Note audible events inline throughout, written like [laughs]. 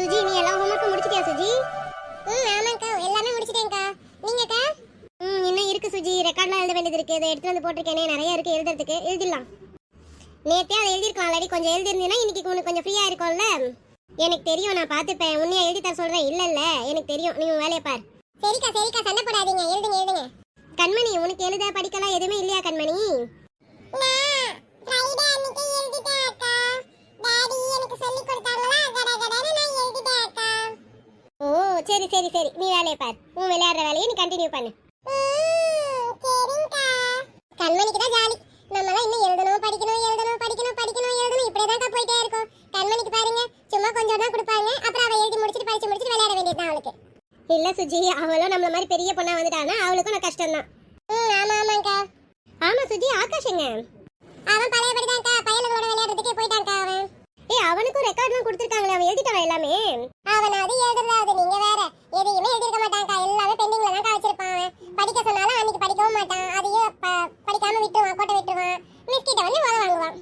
சுஜி நீ எல்லா ஹோம்ஒர்க்கும் முடிச்சிட்டியா சுஜி? ம் ஆமாக்கா எல்லாமே முடிச்சிட்டேங்க்கா நீங்கக்கா? ம் இன்னும் இருக்கு சுஜி. ரெக்கார்ட்லாம் எழுத வேண்டியது இருக்கு. இதை எடுத்து வந்து போட்டிருக்கேனே. நிறைய இருக்கு. எழுதுறதுக்கு. எழுதிடலாம். நேற்றே அதை எழுதிருக்கோம் ஆல்ரெடி கொஞ்சம் எழுதிருந்தீங்கன்னா இன்னைக்கு உனக்கு கொஞ்சம் ஃப்ரீயாக இருக்கும்ல? எனக்கு தெரியும். நான் பார்த்துப்பேன். உன்னைய எழுதி தர சொல்கிறேன் இல்லை இல்லை எனக்கு தெரியும். நீ உன் வேலையை பார். சரிக்கா சரிக்கா. சண்டை போடாதீங்க. எழுதுங்க எழுதுங்க. கண்மணி உனக்கு எழுத படிக்கலாம். எதுவுமே இல்லையா கண்மணி? ஓ சரி சரி சரி. நீ வேலையை பார். உன் விளையாடுற வேலையை நீ கண்டினியூ பண்ணு. கண்மணிக்கு தான் ஜாலி. நம்மலாம் இன்னும் எழுதணும் படிக்கணும் எழுதணும் படிக்கணும் படிக்கணும் எழுதணும். இப்படியே தான் போயிட்டே இருக்கும். கண்மணிக்கு பாருங்க சும்மா கொஞ்சம் தான் கொடுப்பாங்க. அப்புறம் அவ எழுதி முடிச்சிட்டு படிச்சு முடிச்சிட்டு விளையாட அவளுக்கு. இல்ல சுஜி அவளும் நம்மள மாதிரி பெரிய பொண்ணா வந்துட்டானா அவளுக்கும் நான் கஷ்டம் தான் ஆமா ஆமாங்கா ஆமா சுஜி ஆகாஷங்க அவன் பழையபடிதான்க்கா. பையனுங்களோட விளையாடுறதுக்கே போயிட்டான்க்கா அவன். ஏய் அவனுக்கும் ரெக்கார்ட்லாம் கொடுத்துருக்காங்களே அவன் எழுதிட்டான் எல்லாமே அவன் அது எழுதுறதாவது நீங்க வேற எதையுமே எழுதிருக்க மாட்டான்க்கா எல்லாமே பெண்டிங்ல தான் வச்சிருப்பான் அவன் படிக்க சொன்னாலும் அன்னைக்கு படிக்கவும் மாட்டான் அதையே ப- படிக்காம விட்டுருவான் கோட்டை விட்டுருவான் மிஸ் கிட்ட வந்து உதவ வாங்குவான்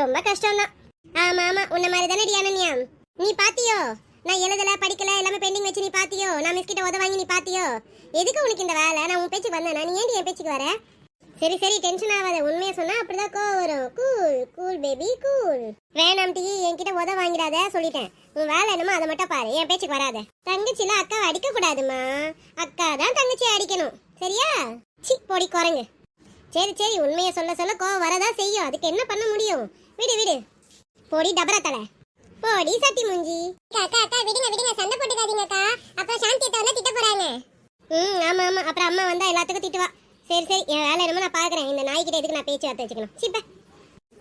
ரொம்ப கஷ்டம் தான் ஆமா ஆமா உன்ன மாதிரி தானே அனன்யா நீ பாத்தியோ நான் எழுதல படிக்கல எல்லாமே பெண்டிங் வச்சு நீ பாத்தியோ? நான் மிஸ் கிட்ட உத வாங்கி நீ பாத்தியோ? எதுக்கு உனக்கு இந்த வேலை? நான் உன் பேச்சுக்கு வந்தேன்? நீ ஏன்டி என் பேச்சுக்கு வர? சரி சரி டென்ஷன் ஆகாத. உண்மையை சொன்னா அப்படிதான் கோவம் வரும். கூல் கூல் பேபி கூல் வேணாம் டீ என்கிட்ட உத வாங்கிடாத சொல்லிட்டேன். உன் வேலை என்னமோ அதை மட்டும் பாரு. என் பேச்சுக்கு வராத. தங்கச்சில அக்காவை அடிக்க கூடாதுமா அக்கா தான் தங்கச்சியை அடிக்கணும். சரியா? சி பொடி குறைங்க சரி சரி உண்மையை சொல்ல சொல்ல கோவம் வரதா செய்யும். அதுக்கு என்ன பண்ண முடியும்? விடு விடு. பொடி டபரா தலை. போடி சட்டி மூஞ்சி. அக்கா அக்கா விடுங்க விடுங்க சண்டை போட்டுக்காதீங்க அக்கா. அப்புறம் சாந்தி அத்தை வந்து திட்ட போறாங்க. ம் ஆமா ஆமா. அப்புறம் அம்மா வந்தா எல்லாத்துக்கும் திட்டுவா. சரி சரி என் வேலை என்னமோ நான் பாக்குறேன். இந்த நாய்கிட்ட எதுக்கு நான் பேச்சு வார்த்தை வச்சுக்கணும்? சிப்ப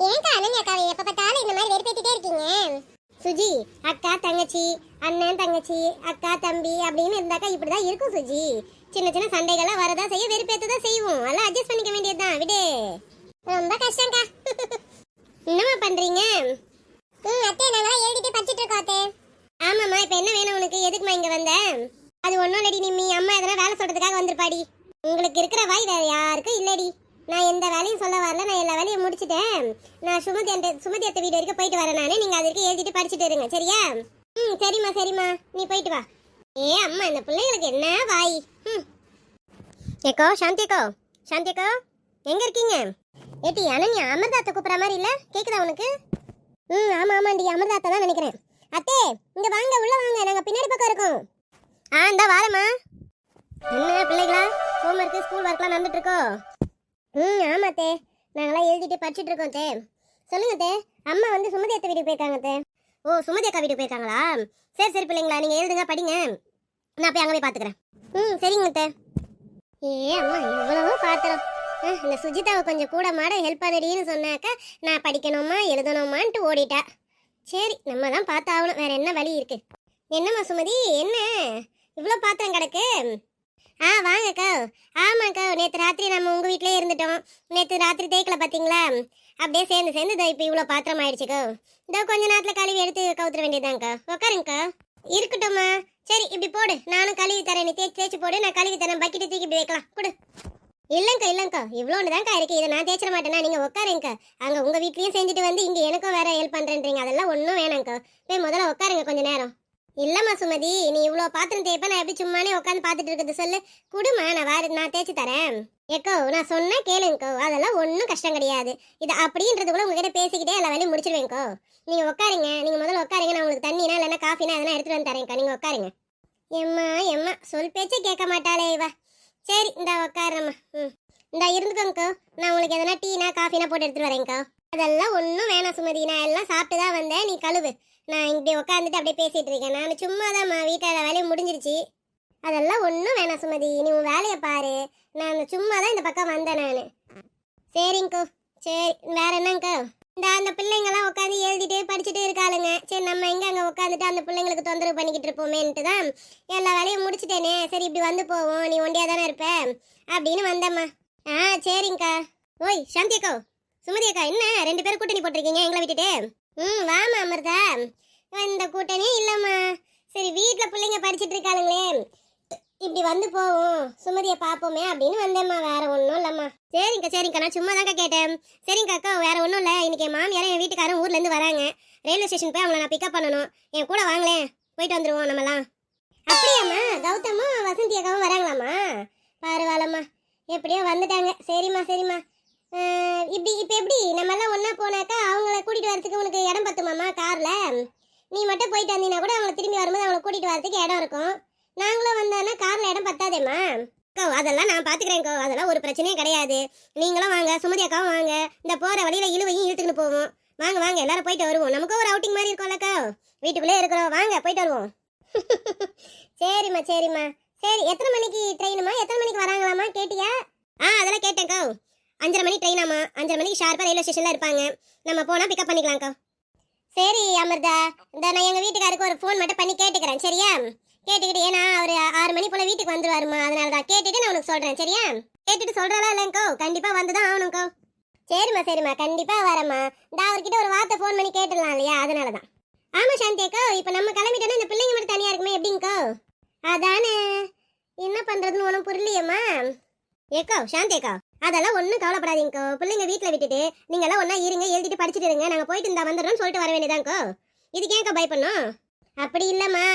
ஏன்க்கா அனன்யா அக்கா எப்ப பார்த்தாலும் இந்த மாதிரி வெறுப்பேத்திட்டே இருக்கீங்க? சுஜி அக்கா தங்கச்சி அண்ணன் தங்கச்சி அக்கா தம்பி அப்படின்னு இருந்தாக்கா இப்படிதான் இருக்கும் சுஜி. சின்ன சின்ன சண்டைகள்லாம் வரதா செய்ய வெறுப்பேத்த தான் செய்வோம். அதெல்லாம் அட்ஜஸ்ட் பண்ணிக்க வேண்டியதுதான். விடு. ரொம்ப கஷ்டம்க்கா. [laughs] என்னம்மா பண்றீங்க ம் அத்தை நாங்களாம் எழுதிட்டு படிச்சிட்டு இருக்கோம் அத்தை ஆமாம்மா இப்போ என்ன வேணும் உனக்கு எதுக்குமா இங்க வந்த அது ஒன்றும் இல்லடி நிம்மி அம்மா எதனா வேலை சொல்றதுக்காக வந்திருப்பாடி உங்களுக்கு வேறு யாருக்கும் இல்லடி. நான் எந்த வேலையும் சொல்ல வரல. நான் எல்லா வேலையும் முடிச்சிட்டேன். நான் சுமதி அந்த சுமதி அத்தை வீடு வரைக்கும் போயிட்டு வரேன் நானே. நீங்க அதற்கு எழுதிட்டு படிச்சுட்டு இருங்க. சரியா? ம் சரிம்மா சரிம்மா. நீ போயிட்டு வா. ஏ அம்மா இந்த பிள்ளைங்களுக்கு என்ன வாய்? ம். ஏக்கோ சாந்தியக்கோ. சாந்தியக்கோ எங்கே இருக்கீங்க? ஏட்டி அனன்யா அமிர்தாத்தை கூப்பிட்ற மாதிரி இல்லை? கேட்குதா உனக்கு? ம் ஆமாம் ஆமாண்டி. அமிர்தாத்தை தான் நினைக்கிறேன். அத்தே இங்க வாங்க உள்ள வாங்க. நாங்க பின்னாடி பக்கம் இருக்கோம். ஆ இந்த வாரம்மா. என்ன பிள்ளைகளா? ஹோம் ஒர்க்கு ஸ்கூல் ஒர்க்லாம் நடந்துட்டு இருக்கோ ம் ஆமா தே நாங்களாம் எழுதிட்டு படிச்சுட்டு இருக்கோம் தே. சொல்லுங்க தே. அம்மா வந்து சுமதி அத்தை வீட்டுக்கு போயிருக்காங்க தே. ஓ சுமதி அக்கா வீட்டுக்கு போயிருக்காங்களா? சரி சரி பிள்ளைங்களா நீங்கள் எழுதுங்க படிங்க. நான் போய் அங்கே போய் பார்த்துக்கிறேன் ம் சரிங்க தே. ஏ அம்மா இவ்வளவோ பாத்திரம். இந்த சுஜிதாவை கொஞ்சம் கூட மாட ஹெல்ப் பண்ணுறீன்னு சொன்னாக்கா நான் படிக்கணுமா எழுதணுமான்ட்டு ஓடிட்டா. சரி நம்ம தான் பார்த்தாகணும். வேற என்ன வழி இருக்கு? என்னம்மா சுமதி என்ன? இவ்வளோ பாத்திரம் கிடக்கு? ஆ வாங்கக்கா. ஆமாக்கா நேற்று ராத்திரி நம்ம உங்கள் வீட்டிலே இருந்துட்டோம். நேற்று ராத்திரி தேய்க்கல பார்த்தீங்களா அப்படியே சேர்ந்து சேர்ந்து இதோ இப்போ இவ்வளோ பாத்திரம் ஆயிடுச்சுக்கோ. இதோ கொஞ்ச நேரத்தில் கழுவி எடுத்து கவுத்துற வேண்டியதாங்க்கா உட்காருங்கக்கா இருக்கட்டும்மா. சரி இப்படி போடு. நானும் கழுவி தரேன். நீ தேய்ச்சி தேய்ச்சி போடு. நான் கழுவி தரேன். பக்கெட்டு தூக்கி இப்படி வைக்கலாம். கொடு. இல்லைங்க்கா இல்லைங்க்கா இவ்வளோன்னு தான்க்கா இருக்குது இதை நான் தேய்ச்சிட மாட்டேன்னா நீங்கள் உட்காருங்கக்கா அங்கே உங்கள் வீட்லேயும் செஞ்சுட்டு வந்து இங்கே எனக்கும் வேறு ஹெல்ப் பண்ணுறேன்றீங்க அதெல்லாம் ஒன்றும் வேணாங்க்கா போய் முதல்ல உட்காருங்க கொஞ்சம் நேரம். இல்லைம்மா சுமதி நீ இவ்வளோ பாத்திரம் தேய்ப்ப நான் எப்படி சும்மானே உட்காந்து பார்த்துட்டு இருக்கிறது சொல்லு? குடுமா நான் வேற நான் தேய்ச்சி தரேன். ஏக்கோ நான் சொன்னேன் கேளுங்கோ அதெல்லாம் ஒன்றும் கஷ்டம் கிடையாது. இது அப்படின்றது கூட உங்ககிட்ட பேசிக்கிட்டே எல்லா வேலையும் முடிச்சிருவேங்கோ நீங்கள் உட்காருங்க நீங்கள் முதல்ல உட்காருங்க நான் உங்களுக்கு தண்ணினா இல்லைன்னா காஃபினா அதெல்லாம் எடுத்துகிட்டு வந்து தரேன்க்கா நீங்கள் உட்காருங்க எம்மா எம்மா. சொல் பேச்சே கேட்க மாட்டாளே இவா. சரி இந்த உட்காரும்மா ம். இந்தா இருந்துக்கோங்கக்கோ நான் உங்களுக்கு எதனா டீனா காஃபினா போட்டு எடுத்துட்டு வரேன்க்கா அதெல்லாம் ஒன்றும் வேணாம் சுமதி. நான் எல்லாம் சாப்பிட்டு தான் வந்தேன். நீ கழுவு. நான் இப்படி உட்காந்துட்டு அப்படியே பேசிகிட்டு இருக்கேன். நான் சும்மா தான்மா வீட்டில் வேலையை முடிஞ்சிருச்சு. அதெல்லாம் ஒன்றும் வேணாம் சுமதி. நீ உன் வேலையை பாரு. நான் சும்மா தான் இந்த பக்கம் வந்தேன் நான். சரிங்கோ. சரி வேற என்னங்கோ? இந்த அந்த பிள்ளைங்கள்லாம் உட்காந்து எழுதிட்டு படிச்சுட்டே இருக்காளுங்க. சரி நம்ம எங்கே அங்கே உட்காந்துட்டு அந்த பிள்ளைங்களுக்கு தொந்தரவு பண்ணிக்கிட்டு இருப்போமேன்ட்டு தான் எல்லா வேலையும் முடிச்சிட்டேனே. சரி இப்படி வந்து போவோம். நீ ஒண்டியாக தானே இருப்ப? அப்படின்னு வந்தேம்மா. ஆ சரிங்கக்கா. ஓய் சாந்தி அக்கா சுமதி அக்கா என்ன? ரெண்டு பேரும் கூட்டணி போட்டிருக்கீங்க எங்களை விட்டுட்டு? ம் வாமா அமிர்தா. இந்த கூட்டமே இல்லைம்மா. சரி வீட்டில் பிள்ளைங்க படிச்சிட்டு இருக்காளுங்களே. இப்படி வந்து போவோம். சுமதியை பார்ப்போமே அப்படின்னு வந்தேம்மா. வேற ஒன்றும் இல்லைம்மா. சரிங்கக்கா சரிங்கக்கா நான் சும்மா தான்க்கா கேட்டேன். சரிங்க அக்கா வேற ஒன்றும் இல்லை. இன்னைக்கு என் மாமியாரும் என் வீட்டுக்காரும் ஊர்லேருந்து வராங்க. ரயில்வே ஸ்டேஷன் போய் அவங்கள நான் பிக்கப் பண்ணணும். என் கூட வாங்களேன் போயிட்டு வந்துடுவோம் நம்மலாம் அப்படியாம்மா கௌதமும் வசந்தி அக்காவும் வராங்களாம்மா? பரவாயில்லம்மா. எப்படியோ வந்துட்டாங்க. சரிம்மா சரிம்மா. இப்படி இப்போ எப்படி? நம்ம எல்லாம் ஒன்றா போனாக்கா அவங்கள கூட்டிகிட்டு வரதுக்கு உனக்கு இடம் பத்துமாம்மா காரில்? நீ மட்டும் போயிட்டு வந்தீங்கன்னா கூட அவங்கள திரும்பி வரும்போது அவங்கள கூட்டிகிட்டு வரதுக்கு இடம் இருக்கும். நாங்களும் வந்தோன்னா காரில் இடம் பத்தாதேம்மா? கோ அதெல்லாம் நான் பார்த்துக்கிறேன் கோ. அதெல்லாம் ஒரு பிரச்சனையும் கிடையாது. நீங்களும் வாங்க சுமதி அக்காவும் வாங்க. இந்த போகிற வழியில் இழுவையும் இழுத்துக்கிட்டு போவோம். வாங்க வாங்க எல்லாரும் போயிட்டு வருவோம். நமக்கும் ஒரு அவுட்டிங் மாதிரி இருக்கும்லக்கா வீட்டுக்குள்ளே இருக்கிறோம். வாங்க போயிட்டு வருவோம். [laughs] சரிம்மா சரிம்மா. சரி எத்தனை மணிக்கு ட்ரெயினுமா எத்தனை மணிக்கு வராங்களாம்மா? கேட்டியா? ஆ அதெல்லாம் கேட்டேன்க்கா அஞ்சரை மணி ட்ரெயினாமா அஞ்சரை மணிக்கு ஷார்ப்பாக ரயில்வே ஸ்டேஷனில் இருப்பாங்க. நம்ம போனால் பிக்கப் பண்ணிக்கலாம்க்கா. சரி அமிர்தா. இந்த நான் எங்கள் வீட்டுக்காருக்கு ஒரு ஃபோன் மட்டும் பண்ணி கேட்டுக்கிறேன். சரியா? கேட்டுக்கிட்டு ஏன்னா அவர் ஆறு மணி போல் வீட்டுக்கு வந்துருவாருமா. அதனால தான் கேட்டுட்டு நான் உனக்கு சொல்கிறேன் சரியா? கேட்டுட்டு சொல்கிறாளா இல்லைங்கோ? கண்டிப்பாக வந்து தான் ஆகணுங்கோ. சரிம்மா சரிம்மா. கண்டிப்பாக வரேம்மா. இந்த அவர்கிட்ட ஒரு வார்த்தை ஃபோன் பண்ணி கேட்டுடலாம் இல்லையா? அதனால தான் ஆமாம் சாந்தியக்கோ இப்போ நம்ம கிளம்பிட்டோன்னா இந்த பிள்ளைங்க மட்டும் தனியாக இருக்குமே எப்படிங்கோ? அதானே. என்ன பண்ணுறதுன்னு ஒன்றும் புரியலையம்மா. ஏக்கோ சாந்தியக்கோ. அதெல்லாம் ஒன்றும் கவலைப்படாதீங்கோ பிள்ளைங்க வீட்டில் விட்டுட்டு நீங்களாம் ஒன்றா இருங்க எழுதிட்டு படிச்சுட்டு இருங்க. நாங்கள் போயிட்டு இந்த வந்துடுறோம்னு சொல்லிட்டு வர வேண்டியதாங்கோ இதுக்கு ஏன்க்கா பயப்படணும்? அப்படி இல்லைம்மா.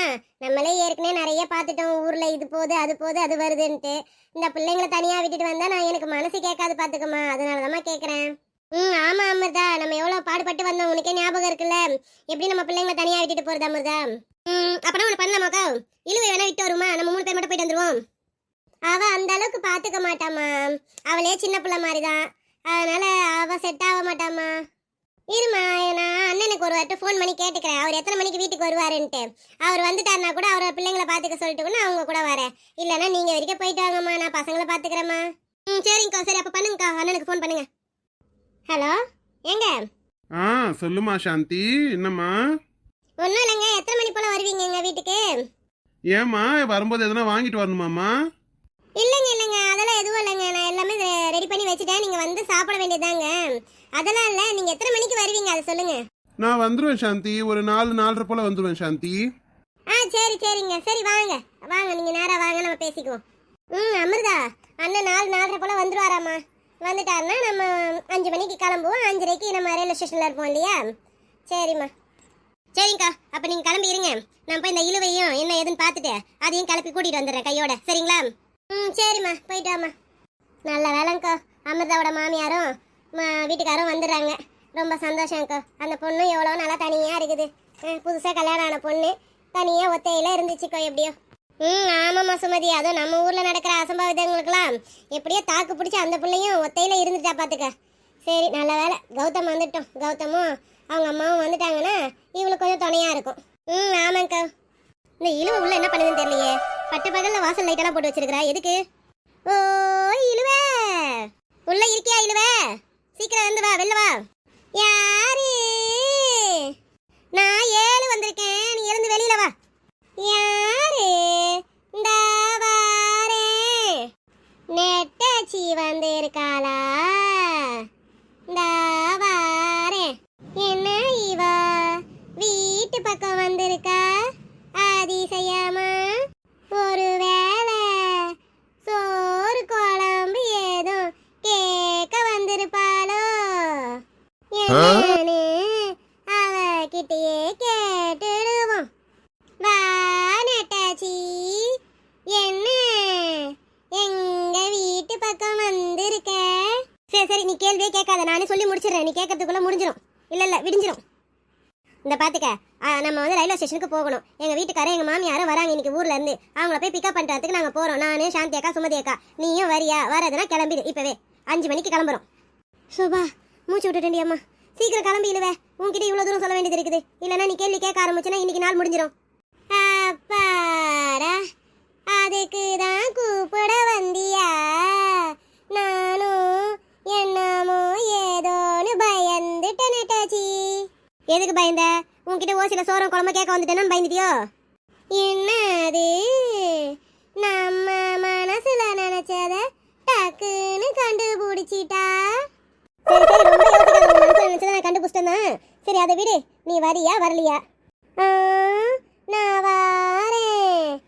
நம்மளே ஏற்கனவே நிறைய பார்த்துட்டோம். ஊரில் இது போகுது அது போகுது அது வருதுன்ட்டு. இந்த பிள்ளைங்களை தனியாக விட்டுட்டு வந்தால் நான் எனக்கு மனசு கேட்காது பார்த்துக்கம்மா. அதனால தாம்மா கேட்குறேன். ம் ஆமாம் அமிர்தா. நம்ம எவ்வளோ பாடுபட்டு வந்தோம். உனக்கே ஞாபகம் இருக்குல்ல. எப்படி நம்ம பிள்ளைங்களை தனியாக விட்டுட்டு போகிறது அமிர்தா? ம் அப்போனா ஒன்று பண்ணலாமாக்கா? இழுவை வேணா விட்டு வருமா நம்ம மூணு பேர் மட்டும் போயிட்டு வந்துடுவோம் அவ அந்த அளவுக்கு பார்த்துக்க மாட்டாம்மா. அவளே சின்ன பிள்ளை மாதிரி தான் அதனால அவ செட் ஆக மாட்டாம்மா. இருமா நான் அண்ணனுக்கு ஒரு வாட்டி ஃபோன் பண்ணி கேட்டுக்கிறேன். அவர் எத்தனை மணிக்கு வீட்டுக்கு வருவாருன்ட்டு. அவர் வந்துட்டாருனா கூட அவரை பிள்ளைங்களை பார்த்துக்க சொல்லிட்டு கூட அவங்க கூட வரேன். இல்லைன்னா நீங்கள் வரைக்கும் போயிட்டு வாங்கம்மா நான் பசங்களை பார்த்துக்கிறேம்மா ம் சரிங்கக்கா சரி அப்போ பண்ணுங்கக்கா. அண்ணனுக்கு ஃபோன் பண்ணுங்க. ஹலோ ஏங்க ஆ சொல்லுமா சாந்தி. என்னம்மா? ஒன்றும் இல்லைங்க எத்தனை மணி போல் வருவீங்க எங்கள் வீட்டுக்கு? ஏம்மா வரும்போது எதனா வாங்கிட்டு வரணுமாம்மா? இல்லைங்க இல்லைங்க. அதெல்லாம் எதுவும் இல்லைங்க. நான் எல்லாமே ரெடி பண்ணி வச்சுட்டேன். நீங்கள் வந்து சாப்பிட வேண்டியதாங்க அதெல்லாம் இல்லை நீங்கள் எத்தனை மணிக்கு வருவீங்க? அதை சொல்லுங்கள் நான் வந்துருவேன் சாந்தி. ஒரு நாலு நாலரை போல வந்துருவேன் சாந்தி. ஆ சரி சரிங்க. சரி வாங்க. வாங்க நீங்கள் நேராக வாங்க. நம்ம பேசிக்குவோம். ம் அமிர்தா. அண்ணன் நாலு நாலரை போல் வந்துருவாராம்மா. வந்துட்டாருன்னா நம்ம அஞ்சு மணிக்கு கிளம்புவோம். அஞ்சரைக்கு நம்ம ரயில்வே ஸ்டேஷனில் இருப்போம் இல்லையா? சரிம்மா. சரிங்கக்கா. அப்போ நீங்கள் கிளம்பி இருங்க. நான் போய் இந்த இழுவையும் என்ன ஏதுன்னு பார்த்துட்டு அதையும் கிளப்பி கூட்டிகிட்டு வந்துடுறேன் கையோட. சரிங்களா? ம் சரிம்மா. போயிட்டு வாம்மா நல்ல வேலைங்கக்கா. அமிர்தாவோட மாமியாரும் மா வீட்டுக்காரும் வந்துடுறாங்க. ரொம்ப சந்தோஷம்க்கா அந்த பொண்ணு எவ்வளோ நல்லா தனியாக இருக்குது. புதுசாக கல்யாணம் ஆன பொண்ணு. தனியாக ஒத்தையில இருந்துச்சுக்கோ எப்படியோ. ம் ஆமாம்மா சுமதி. அதுவும் நம்ம ஊரில் நடக்கிற அசம்பாவிதங்களுக்கெல்லாம் எப்படியோ தாக்கு பிடிச்சி அந்த பிள்ளையும் ஒத்தையில இருந்துட்டா பார்த்துக்க சரி நல்ல வேலை கௌதம் வந்துட்டோம். கௌதமும் அவங்க அம்மாவும் வந்துட்டாங்கன்னா இவளுக்கு கொஞ்சம் துணையாக இருக்கும். ம் ஆமாங்க்கா இந்த இழுவு உள்ள என்ன பண்ணுதுன்னு தெரியலையே. பட்ட பகல்ல வாசல் லைட்டெல்லாம் போட்டு வச்சிருக்கிறா. எதுக்கு? ஓ இழுவே. உள்ள இருக்கியா இழுவே? சீக்கிரம் வந்து வா வெளில வா. யாரு நான் ஏழு வந்திருக்கேன் நீ எழுந்து வெளியில வா யாரு இந்த வாரேன் நெட்டச்சி வந்திருக்காளா இந்த வாரேன் என்ன இவ வீட்டு பக்கம் வந்திருக்கா அதிசயமா ஒருவேளை சோறு குழம்பு ஏதோ கேட்க வந்திருப்பாளோ என்னன்னு அவகிட்டயே கேட்டுடுவோம். வா நட்டாச்சி. என்ன? எங்க வீட்டு பக்கம் வந்திருக்க? சரி சரி நீ கேள்வியே கேட்காத. நானே சொல்லி முடிச்சிடுறேன். நீ கேட்கறதுக்குள்ள முடிஞ்சிடும் இல்ல இல்ல விடிஞ்சிடும் இந்த பாத்துக்க நம்ம வந்து ரயில்வே ஸ்டேஷனுக்கு போகணும். எங்க வீட்டுக்காரர் எங்க மாமியாரும் வராங்க இன்னைக்கு ஊர்ல இருந்து. அவங்கள போய் பிக்கப் பண்றதுக்கு நாங்க போறோம். நான் சாந்தி அக்கா சுமதி அக்கா. நீயும் வரியா? வரதுன்னா கிளம்பிடு. இப்பவே அஞ்சு மணிக்கு கிளம்புறோம். சோபா மூச்சு விட்டுட்டேன்டி அம்மா. சீக்கிரம் கிளம்பி இழுவே. உன்கிட்ட இவ்வளோ தூரம் சொல்ல வேண்டியது இருக்குது. இல்லைன்னா நீ கேள்வி கேட்க ஆரம்பிச்சுன்னா இன்னைக்கு நாள் முடிஞ்சிடும் அப்பாடா அதுக்கு தான் கூப்பிட வந்தியா? நானும் என்னமோ ஏதோன்னு பயந்துட்டேன் நட்டாச்சி எதுக்கு பயந்த? உன்கிட்ட ஓசில சோரம் குழம்பு கேட்க வந்துட்டேன்னு பயந்துட்டியோ? என்னது? நம்ம மனசுல நினைச்சத டக்குன்னு கண்டுபிடிச்சிட்டா? சரி சரி ரொம்ப யோசிக்காத நான் கண்டுபிடிச்சிட்டேன் தான். சரி அதை விடு. நீ வரியா வரலையா? ஆ, நான் வாரேன்.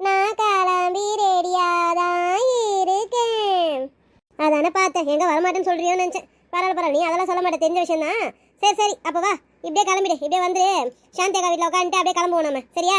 நான் கிளம்பி ரெடியாதான் இருக்கேன். அதானே பார்த்தேன். எங்க வரமாட்டேன்னு சொல்றியோன்னு நினைச்சேன். பரவாயில்ல பரவாயில்ல. நீ அதெல்லாம் சொல்ல மாட்டேன். தெரிஞ்ச விஷயம் தான் சரி சரி அப்போ வா. இப்படியே கிளம்பிடு. இப்படியே வந்து சாந்தி அக்கா வீட்டில் உட்காந்துட்டு அப்படியே கிளம்புவோம் நம்ம சரியா?